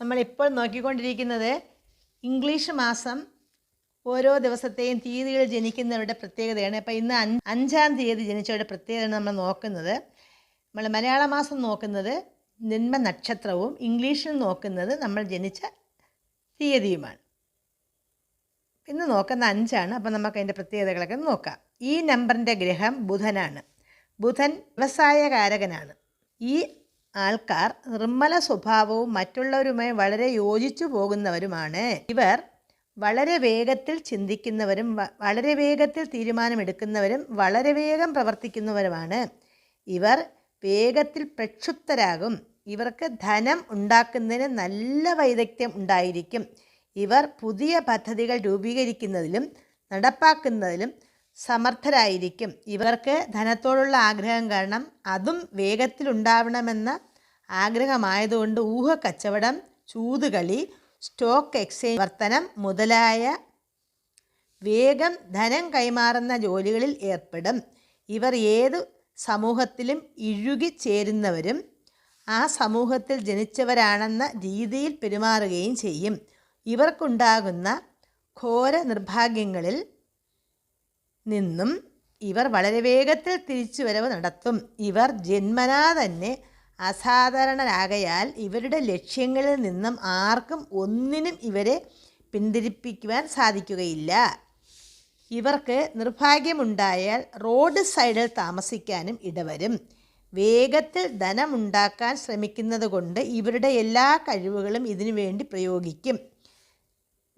നമ്മളിപ്പോൾ നോക്കിക്കൊണ്ടിരിക്കുന്നത്? ഇംഗ്ലീഷ് മാസം ഓരോ ദിവസത്തെയും തീയതികൾ ജനിക്കുന്നവരുടെ പ്രത്യേകതയാണ്. അപ്പോൾ ഇന്ന് അഞ്ചാം തീയതി ജനിച്ചവരുടെ പ്രത്യേകതയാണ് നമ്മൾ നോക്കുന്നത്. നമ്മൾ മലയാള മാസം നോക്കുന്നത് ജന്മ നക്ഷത്രവും ഇംഗ്ലീഷിൽ നോക്കുന്നത് നമ്മൾ ജനിച്ച തീയതിയുമാണ്. ഇന്ന് നോക്കുന്ന അഞ്ചാണ്. അപ്പോൾ നമുക്ക് അതിന്റെ പ്രത്യേകതകളൊക്കെ നോക്കാം. ഈ നമ്പറിന്റെ ഗ്രഹം ബുധനാണ്. ബുധൻ വ്യവസായകാരകനാണ്. ഈ ആൾക്കാർ നിർമ്മല സ്വഭാവവും മറ്റുള്ളവരുമായി വളരെ യോജിച്ചു പോകുന്നവരുമാണ്. ഇവർ വളരെ വേഗത്തിൽ ചിന്തിക്കുന്നവരും വളരെ വേഗത്തിൽ തീരുമാനമെടുക്കുന്നവരും വളരെ വേഗം പ്രവർത്തിക്കുന്നവരുമാണ്. ഇവർ വേഗത്തിൽ പ്രക്ഷുബ്ധരാകും. ഇവർക്ക് ധനം ഉണ്ടാക്കുന്നതിന് നല്ല വൈദഗ്ധ്യം ഉണ്ടായിരിക്കും. ഇവർ പുതിയ പദ്ധതികൾ രൂപീകരിക്കുന്നതിലും നടപ്പാക്കുന്നതിലും സമർത്ഥരായിരിക്കും. ഇവർക്ക് ധനത്തോടുള്ള ആഗ്രഹം കാരണം അതും വേഗത്തിലുണ്ടാവണമെന്ന ആഗ്രഹമായതുകൊണ്ട് ഊഹക്കച്ചവടം കച്ചവടം ചൂതുകളി സ്റ്റോക്ക് എക്സ്ചേഞ്ച് വർത്തനം മുതലായ വേഗം ധനം കൈമാറുന്ന ജോലികളിൽ ഏർപ്പെടും. ഇവർ ഏത് സമൂഹത്തിലും ഇഴുകിച്ചേരുന്നവരും ആ സമൂഹത്തിൽ ജനിച്ചവരാണെന്ന രീതിയിൽ പെരുമാറുകയും ചെയ്യും. ഇവർക്കുണ്ടാകുന്ന ഘോര നിർഭാഗ്യങ്ങളിൽ നിന്നും ഇവർ വളരെ വേഗത്തിൽ തിരിച്ചുവരവ് നടത്തും. ഇവർ ജന്മനാ തന്നെ അസാധാരണരാകയാൽ ഇവരുടെ ലക്ഷ്യങ്ങളിൽ നിന്നും ആർക്കും ഒന്നിനും ഇവരെ പിന്തിരിപ്പിക്കുവാൻ സാധിക്കുകയില്ല. ഇവർക്ക് നിർഭാഗ്യമുണ്ടായാൽ റോഡ് സൈഡിൽ താമസിക്കാനും ഇടവരും. വേഗത്തിൽ ധനമുണ്ടാക്കാൻ ശ്രമിക്കുന്നത് കൊണ്ട് ഇവരുടെ എല്ലാ കഴിവുകളും ഇതിനു വേണ്ടി പ്രയോഗിക്കും.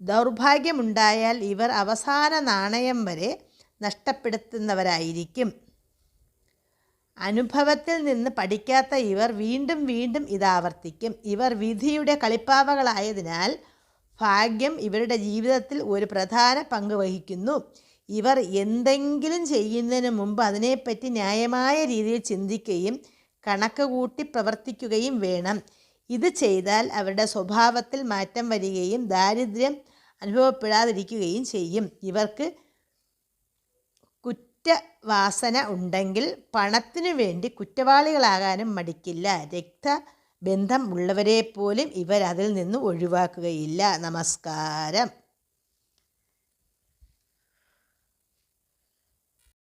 ദൗർഭാഗ്യമുണ്ടായാൽ ഇവർ അവസാന നാണയം വരെ നഷ്ടപ്പെടുത്തുന്നവരായിരിക്കും. അനുഭവത്തിൽ നിന്ന് പഠിക്കാത്ത ഇവർ വീണ്ടും വീണ്ടും ഇത് ആവർത്തിക്കും. ഇവർ വിധിയുടെ കളിപ്പാവകളായതിനാൽ ഭാഗ്യം ഇവരുടെ ജീവിതത്തിൽ ഒരു പ്രധാന പങ്ക് വഹിക്കുന്നു. ഇവർ എന്തെങ്കിലും ചെയ്യുന്നതിന് മുമ്പ് അതിനെപ്പറ്റി ന്യായമായ രീതിയിൽ ചിന്തിക്കുകയും കണക്ക് കൂട്ടി പ്രവർത്തിക്കുകയും വേണം. ഇത് ചെയ്താൽ അവരുടെ സ്വഭാവത്തിൽ മാറ്റം വരികയും ദാരിദ്ര്യം അനുഭവപ്പെടാതിരിക്കുകയും ചെയ്യും. ഇവർക്ക് കുറ്റവാസന ഉണ്ടെങ്കിൽ പണത്തിനു വേണ്ടി കുറ്റവാളികളാകാനും മടിക്കില്ല. രക്തബന്ധം ഉള്ളവരെ പോലും ഇവരതിൽ നിന്ന് ഒഴിവാക്കുകയില്ല. നമസ്കാരം.